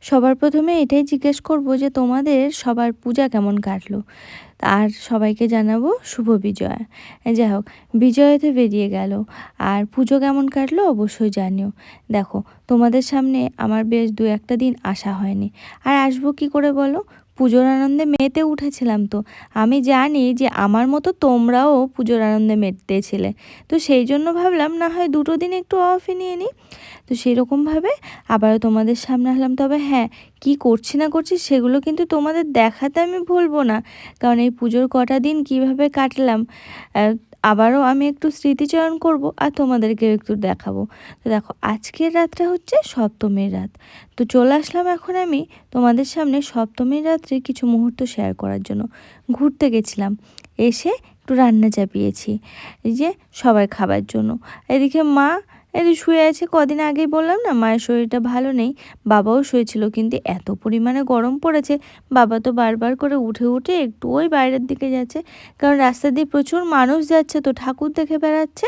সবার প্রথমে এটাই জিজ্ঞেস করব যে তোমাদের সবার পূজা কেমন কাটলো? আর সবাইকে জানাব শুভ বিজয়া। যাই হোক, বিজয়াতে বেরিয়ে গেল। আর পুজো কেমন কাটলো অবশ্যই জানিও। দেখো, তোমাদের সামনে আমার বেশ দু একটা দিন আসা হয়নি। আর আসব কি করে বলো? পুজোর আনন্দে মেতে উঠেছিলাম তো। আমি জানি যে আমার মতো তোমরাও পুজোর আনন্দে মেতেছিলে তো সেই জন্য ভাবলাম, না হয় দুটো দিন একটু অফই নিয়ে নিই তো সেরকমভাবে আবারও তোমাদের সামনে হলাম তবে হ্যাঁ কি করছি না করছি সেগুলো কিন্তু তোমাদের দেখাতে আমি ভুলবো না। কারণ এই পুজোর কটা দিন কীভাবে কাটলাম আবারও আমি একটু স্মৃতিচয়ন করব আর তোমাদেরকেও একটু দেখাবো। তো দেখো, আজকের রাতটা হচ্ছে সপ্তমীর রাত। তো চলে আসলাম এখন আমি তোমাদের সামনে সপ্তমীর রাত্রে কিছু মুহূর্ত শেয়ার করার জন্য। ঘুরতে গেছিলাম, এসে একটু রান্না চাপিয়েছি, এই যে সবাই খাবার জন্য। এদিকে মা এই শুয়ে আছে, কদিন আগেই বললাম না, মায়ের শরীরটা ভালো নেই। বাবাও শুয়েছিল, কিন্তু এত পরিমাণে গরম পড়েছে, বাবা তো বারবার করে উঠে উঠে একটু ওই বাইরের দিকে যাচ্ছে। কারণ রাস্তা দিয়ে প্রচুর মানুষ যাচ্ছে, তো ঠাকুর দেখে বেড়াচ্ছে,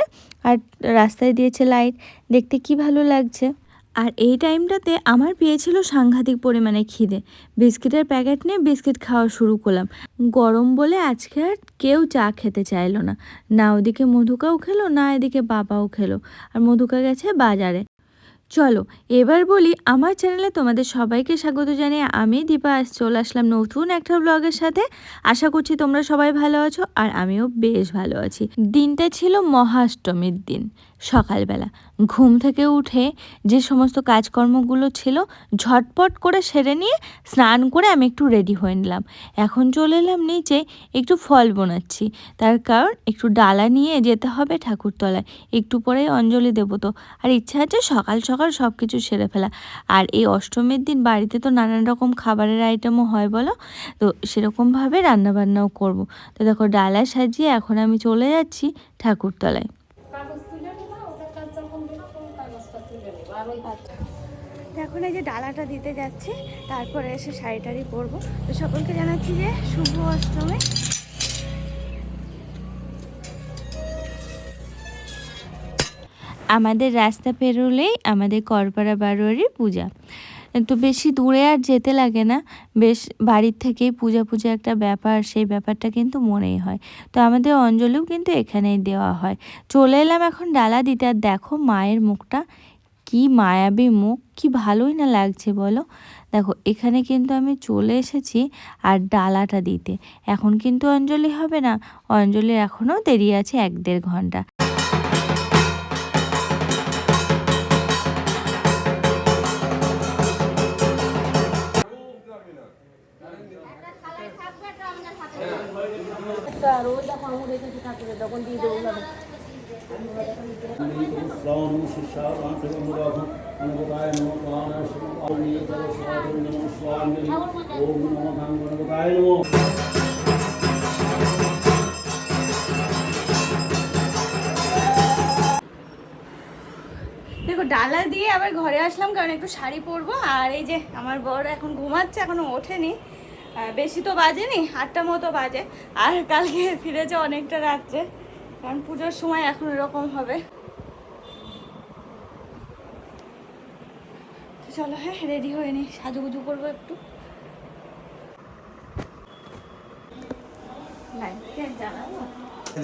আর রাস্তায় দিয়েছে লাইট দেখতে কি ভালো লাগছে? আর এই টাইমটাতে আমার পেয়েছিল সাংঘাতিক পরিমাণে খিদে। বিস্কিটের প্যাকেট নিয়ে বিস্কিট খাওয়া শুরু করলাম। গরম বলে আজকে আর কেউ চা খেতে চাইলো না। না ওদিকে মধুকাও খেলো, না এদিকে বাবাও খেলো, আর মধুকা গেছে বাজারে। চলো, এবার বলি আমার চ্যানেলে তোমাদের সবাইকে স্বাগত জানিয়ে আমি দীপা, আজ চলে আসলাম নতুন একটা ব্লগের সাথে। আশা করছি তোমরা সবাই ভালো আছো, আর আমিও বেশ ভালো আছি। দিনটা ছিল মহাষ্টমীর দিন, সকালবেলা। ঘুম থেকে উঠে যে সমস্ত কাজকর্মগুলো ছিল, ঝটপট করে সেরে নিয়ে স্নান করে আমি একটু রেডি হয়ে নিলাম। এখন চলে এলাম নিচে একটু ফল বোনাচ্ছি। তার কারণ একটু ডালা নিয়ে যেতে হবে ঠাকুরতলায়। একটু পরেই অঞ্জলি দেবো তো। আর ইচ্ছা আছে সকাল সকাল সব কিছু সেরে ফেলা। আর এই অষ্টমীর দিন বাড়িতে তো নানান রকম খাবারের আইটেমও হয় বলো? তো সেরকমভাবে রান্নাবান্নাও করব। তো দেখো, ডালা সাজিয়ে এখন আমি চলে যাচ্ছি ঠাকুরতলায়। এখন এই যে ডালাটা দিতে যাচ্ছি, তারপরে এসে শাড়ি টাড়ি পরবো। তো সকলকে জানাচ্ছি যে শুভ অষ্টমী। আমাদের রাস্তা পেরোলেই আমাদের করপাড়া বারোয়ারির পূজা। তো বেশি দূরে আর যেতে লাগে না, বেশ বাড়ির থেকেই পূজা পূজা একটা ব্যাপার, সেই ব্যাপারটা কিন্তু মনেই হয়। তো আমাদের অঞ্জলিও কিন্তু এখানেই দেওয়া হয়। চলে এলাম এখন ডালা দিতে, আর দেখো মায়ের মুখটা কি মায়াবী মুখ, কি ভালোই না লাগছে বলো? দেখো, এখানে কিন্তু আমি চলে এসেছি আর ডালাটা দিতে। এখন কিন্তু অঞ্জলি হবে না। অঞ্জলি এখনও দেরি আছে এক দেড় ঘণ্টা। রোজ দেখো আমি দেখেছি ঠাকুরের তখন দিয়ে দেবো দেখো, ডালা দিয়ে আবার ঘরে আসলাম কারণ একটু শাড়ি পরবো। আর এই যে আমার বড় এখন ঘুমাচ্ছে, এখনও ওঠেনি। বেশি তো বাজেনি, আটটা মতো বাজে। আর কালকে ফিরেছে অনেকটা রাত্রে। কারণ পুজোর সময় এখন এরকম হবে। চলো হ্যাঁ রেডি হয়ে নি সাজুগুজু করব একটু।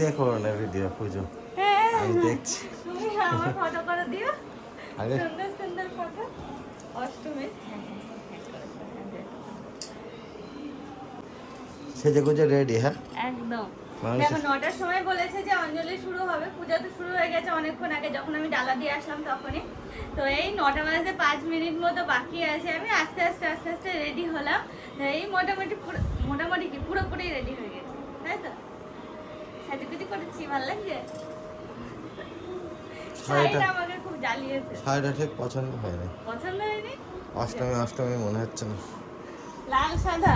দেখো না ভিডিও পুজো। হ্যাঁ। আমি দেখছি। আমার ফটো করে দিও। সুন্দর সুন্দর ফটো অষ্টমী সেজে গুজে রেডি হ্যাঁ? একদম। দেখো নটার সময় বলেছে যে অঞ্জলি শুরু হবে পূজা তো শুরু হয়ে গেছে অনেকক্ষণ আগে যখন আমি ডালা দিয়ে আসলাম তখনই। তো এই নটা বাজে পাঁচ মিনিট মতো বাকি আছে আমি আস্তে আস্তে আস্তে আস্তে রেডি হলাম। এই মোটামুটি মোটামুটি কি পুরোপুরি রেডি হয়ে গেছে তাই তো? সাজুগুজি করেছি ভালো লাগছে? শাড়িটা আমাকে খুব জ্বালিয়েছে। শাড়িটা ঠিক পছন্দ হয়নি। পছন্দ হয়নি? অষ্টমী অষ্টমী মনে হচ্ছে না। লাল সাদা?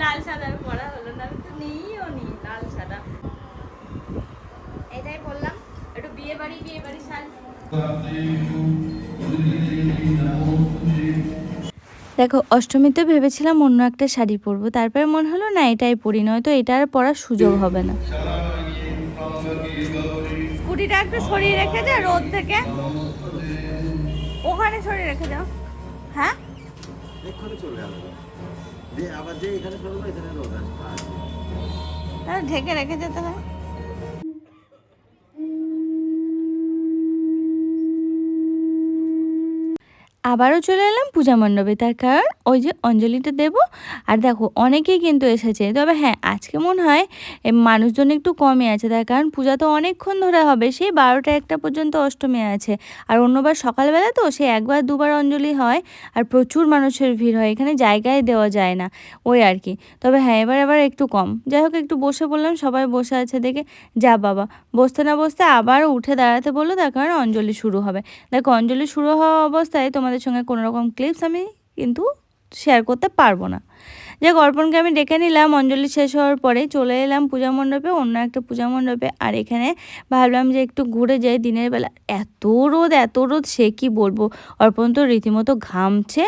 লাল সাদার পরা হলো না আমি তো নেইও নি লাল সাদা। এটাই বললাম একটু বিয়ে বাড়ি বিয়ে বাড়ি সাজ। দেখো অষ্টমীতে ভেবেছিলাম অন্য একটা শাড়ি পরবো তারপরে মনে হলো না এটাই পরি নয়তো এটা আর পরার সুযোগ হবে না। স্কুটিটা একটু সরিয়ে রেখে যা রোদ থেকে। ওখানে সরিয়ে রেখে যাও। হ্যাঁ? চলে আসব। আবার যে এখানে চলবো এখানে ঢেকে রেখে যেতে হয়? আবারও চলে এলাম পূজা মণ্ডপে। তার কারণ ওই যে অঞ্জলিটা দেব। আর দেখো, অনেকেই কিন্তু এসেছে। তবে হ্যাঁ আজকে মনে হয় মানুষজন একটু কমই আছে। তার কারণ পূজা তো অনেকক্ষণ ধরে হবে। সেই বারোটা একটা পর্যন্ত অষ্টমী আছে। আর অন্যবার সকালবেলা তো সে একবার দুবার অঞ্জলি হয় আর প্রচুর মানুষের ভিড় হয়। এখানে জায়গায় দেওয়া যায় না। ওই আর কি। তবে হ্যাঁ এবার এবার একটু কম। যাই হোক, একটু বসে বললাম, সবাই বসে আছে দেখে। যা বাবা, বসতে না বসতে আবার উঠে দাঁড়াতে বলল। তার কারণ অঞ্জলি শুরু হবে। দেখো, অঞ্জলি শুরু হওয়া অবস্থায় তোমাদের সঙ্গে কোনো রকম ক্লিপস আমি কিন্তু শেয়ার করতে পারব না। যে অর্পণকে আমি ডেকে নিলাম, অঞ্জলি শেষ হওয়ার পরে চলে এলাম পূজা মণ্ডপে, অন্য একটা পূজা মণ্ডপে। আর এখানে ভাবলাম যে একটু ঘুরে যাই দিনের বেলা। এত রোদ এত রোদ, সে কি বলব? অর্পণ তো রীতিমতো ঘামছে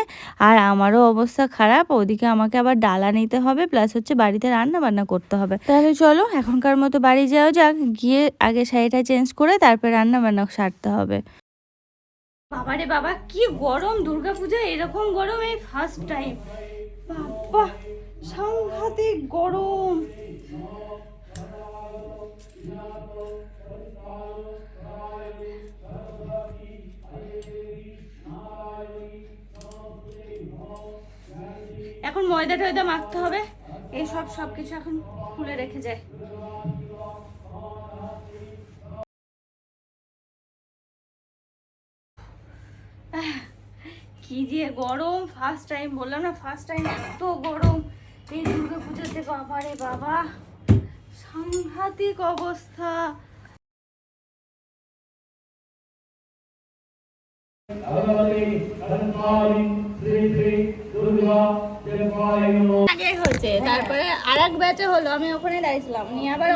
আর আমারও অবস্থা খারাপ। ওদিকে আমাকে আবার ডালা নিতে হবে প্লাস হচ্ছে বাড়িতে রান্না বান্না করতে হবে। তাহলে চলো, এখনকার মতো বাড়ি যাওয়া যাক, গিয়ে আগে শাড়িটা চেঞ্জ করে তারপর রান্না বান্না সারতে হবে। বাবারে বাবা, কি গরম দুর্গাপূজা, এরকম গরম এই ফার্স্ট টাইম বাবা, সাংঘাতিক গরম। এখন ময়দা টয়দা মাখতে হবে। এই সব সব কিছু এখন খুলে রেখে যায়। কি যে গরম ফার্স্ট টাইম বললাম না ফার্স্ট টাইম এত গরম। এই দুর্গা পুজোতে বাবা রে বাবা, সাংঘাতিক অবস্থা। তারপরে আর এক ব্যাচে হলো, আমি ওখানে দাঁড়িয়েছিলাম। নিয়ে আবার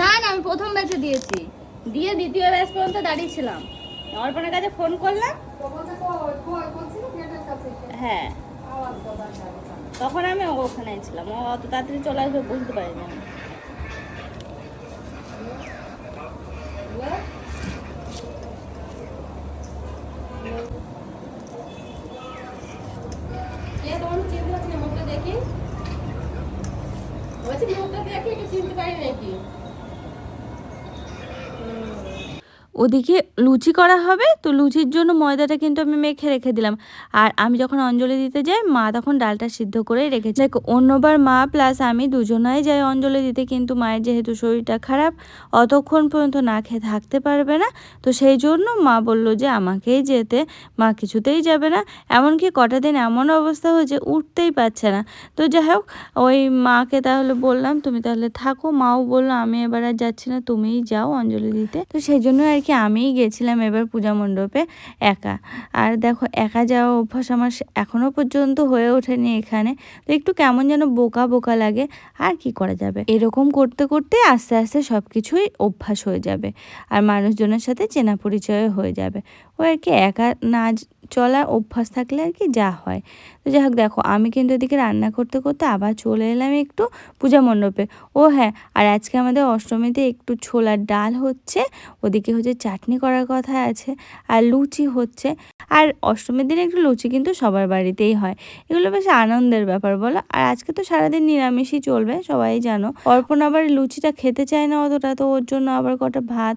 না না, আমি প্রথম ব্যাচে দিয়েছি। দিয়ে দ্বিতীয় ব্যাচ পর্যন্ত দাঁড়িয়েছিলাম। অর্পণের কাছে ফোন করলাম। হ্যাঁ। তখন আমি ওখানে ছিলাম। ও অত তাড়াতাড়ি চলে আসবে বুঝতে পারিনি আমি। দেখি। বলছি মুখটা একটু চিনতে পারি নাকি? ওদিকে লুচি করা হবে, তো লুচির জন্য ময়দাটা কিন্তু আমি মেখে রেখে দিলাম। আর আমি যখন অঞ্জলি দিতে যাই, মা তখন ডালটা সিদ্ধ করেই রেখেছে। দেখো, অন্যবার মা প্লাস আমি দুজনাই যাই অঞ্জলি দিতে, কিন্তু মায়ের যেহেতু শরীরটা খারাপ, অতক্ষণ পর্যন্ত না খেয়ে থাকতে পারবে না। তো সেই জন্য মা বলল যে, আমাকেই যেতে, মা কিছুতেই যাবে না। এমনকি কটা দিন এমন অবস্থা হয়েছে, উঠতেই পারছে না। তো যাই হোক, ওই মাকে তাহলে বললাম, তুমি তাহলে থাকো। মাও বলল, আমি এবার আর যাচ্ছি না, তুমিই যাও অঞ্জলি দিতে। তো সেই জন্য আর কি আমিই গেছিলাম এবার পূজা মণ্ডপে একা। আর দেখো, একা যাওয়া অভ্যাস আমার এখনও পর্যন্ত হয়ে ওঠেনি এখানে। তো একটু কেমন যেন বোকা বোকা লাগে, আর কি করা যাবে? এরকম করতে করতে আস্তে আস্তে সব কিছুই অভ্যাস হয়ে যাবে, আর মানুষজনের সাথে চেনা পরিচয় হয়ে যাবে। ও আর কি একা না চলার অভ্যাস থাকলে আর কি যা হয়। তো যাই হোক দেখো, আমি কিন্তু এদিকে রান্না করতে করতে আবার চলে এলাম একটু পূজা মণ্ডপে। ও হ্যাঁ আর আজকে আমাদের অষ্টমীতে একটু ছোলার ডাল হচ্ছে, ওদিকে হচ্ছে চাটনি করার কথা আছে, আর লুচি হচ্ছে। আর অষ্টমীর দিনে একটু লুচি কিন্তু সবার বাড়িতেই হয়। এগুলো বেশ আনন্দের ব্যাপার বলো। আর আজকে তো সারাদিন নিরামিষই চলবে, সবাই জানো। অর্পণ আবার লুচিটা খেতে চায় না অতটা, তো ওর জন্য আবার কটা ভাত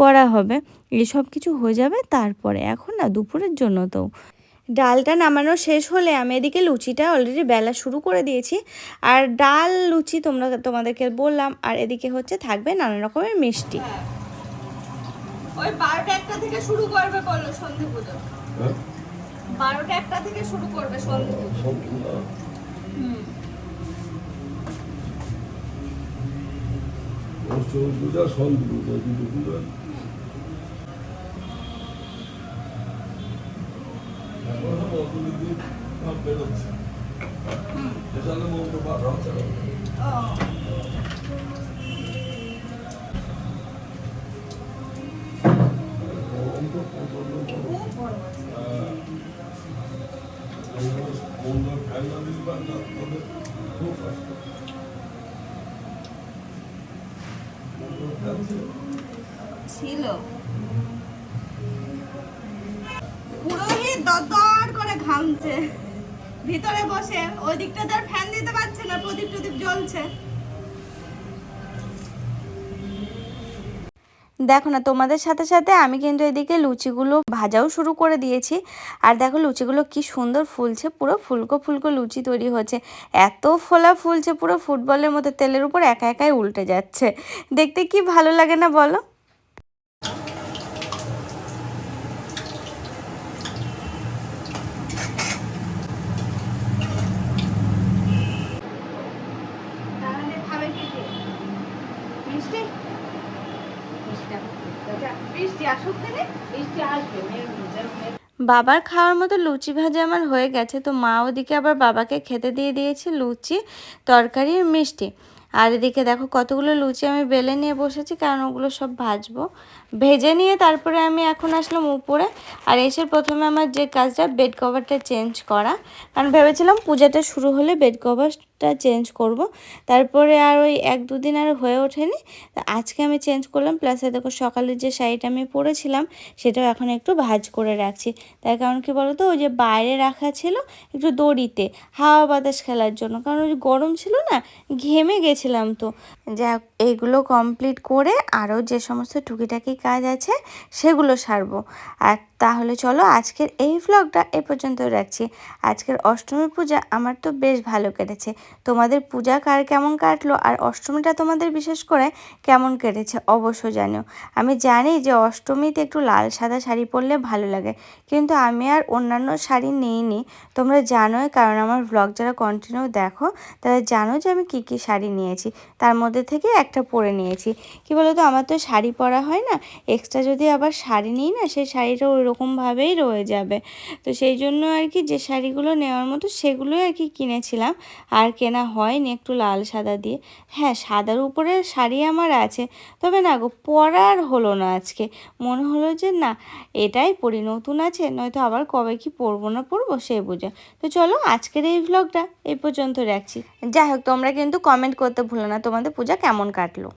করা হবে। এসব কিছু হয়ে যাবে তারপরে। এখন না দুপুরের জন্য তো। ডালটা নামানো শেষ হলে আমি এদিকে লুচিটা অলরেডি বেলা শুরু করে দিয়েছি। আর ডাল লুচি তোমরা তোমাদেরকে বললাম। আর এদিকে হচ্ছে থাকবে নানা রকমের মিষ্টি। ওই বারোটা একটা থেকে শুরু করবে বলল সন্ধে পুজো বারোটা একটা থেকে শুরু করবে সন্ধে পুজো অষ্টমী পূজা সন্ধি পূজা দিয়ে বেরোচ্ছে এসালে মন্ত্র পাঠ হচ্ছে ছিল। ঘামছে ভিতরে বসে ওই দিকটাতে আর ফ্যান দিতে পারছে না, প্রদীপ প্রদীপ জ্বলছে। দেখো না, তোমাদের সাথে সাথে আমি কিন্তু এদিকে লুচিগুলো ভাজাও শুরু করে দিয়েছি। আর দেখো, লুচিগুলো কি সুন্দর ফুলছে, পুরো ফুলকো ফুলকো লুচি তৈরি হচ্ছে। এত ফোলা ফুলছে, পুরো ফুটবলের মতো, তেলের উপর একা একাই উল্টে যাচ্ছে। দেখতে কি ভালো লাগে না বলো তাহলে খাবে কি দিয়ে? মিষ্টি বৃষ্টি আসুক দিনে বৃষ্টি আসবে মেঘ মেঘ বাবার খাওয়ার মতো লুচি ভাজা আমার হয়ে গেছে, তো মা ওদিকে আবার বাবাকে খেতে দিয়ে দিয়েছে লুচি, তরকারি মিষ্টি। আর এদিকে দেখো কতগুলো লুচি আমি বেলে নিয়ে বসেছি, কারণ ওগুলো সব ভাজবো। ভেজে নিয়ে তারপরে আমি এখন আসলাম উপরে, আর এসে প্রথমে আমার যে কাজটা বেড কভারটা চেঞ্জ করা। কারণ ভেবেছিলাম পূজাটা শুরু হলে বেড কভারটা চেঞ্জ করব। তারপরে আর ওই এক দুদিন আর হয়ে ওঠেনি। আজকে আমি চেঞ্জ করলাম, প্লাস দেখো সকালের যে শাড়িটা আমি পরেছিলাম, সেটাও এখন একটু ভাজ করে রাখছি। তার কারণ কি বলতো, ওই যে বাইরে রাখা ছিল একটু দড়িতে, হাওয়া বাতাস খেলার জন্য। কারণ ওই যে গরম ছিল না, ঘেমে গেছিলাম তো। যাক, এইগুলো কমপ্লিট করে আরও যে সমস্ত টুকিটাকি কাজ আছে, সেগুলো সারবো। আর তাহলে চলো আজকের এই ভ্লগটা এ পর্যন্ত রাখছি। আজকের অষ্টমী পূজা আমার তো বেশ ভালো কেটেছে। তোমাদের পূজা কার কেমন কাটলো আর অষ্টমীটা তোমাদের বিশেষ করে কেমন কেটেছে অবশ্য জানিও। আমি জানি যে অষ্টমীতে একটু লাল সাদা শাড়ি পরলে ভালো লাগে, কিন্তু আমি আর অন্যান্য শাড়ি নিইনি। তোমরা জানোই, কারণ আমার ভ্লগ যারা কন্টিনিউ দেখো, তারা জানো যে আমি কী কী শাড়ি নিয়েছি। তার মধ্যে থেকে একটা পরে নিয়েছি। কি বলতো, আমার তো শাড়ি পরা হয় না এক্সট্রা যদি আবার শাড়ি নিই না, সেই শাড়িটা ওই রকমভাবেই রয়ে যাবে। তো সেই জন্য আর কি যে শাড়িগুলো নেওয়ার মতো, সেগুলোই আর কি কিনেছিলাম। আর কেনা হয়নি একটু লাল সাদা দিয়ে। হ্যাঁ সাদার উপরে শাড়ি আমার আছে। তবে না গো, পরার হলো না আজকে। মনে হলো যে না, এটাই পরি, নতুন আছে, নয়তো আবার কবে কি পরবো না পরবো সে বুঝে। তো চলো, আজকের এই ভ্লগটা এই পর্যন্ত রাখছি। যাই হোক, তোমরা কিন্তু কমেন্ট করতে ভুলো না, তোমাদের পূজা কেমন কাটলো?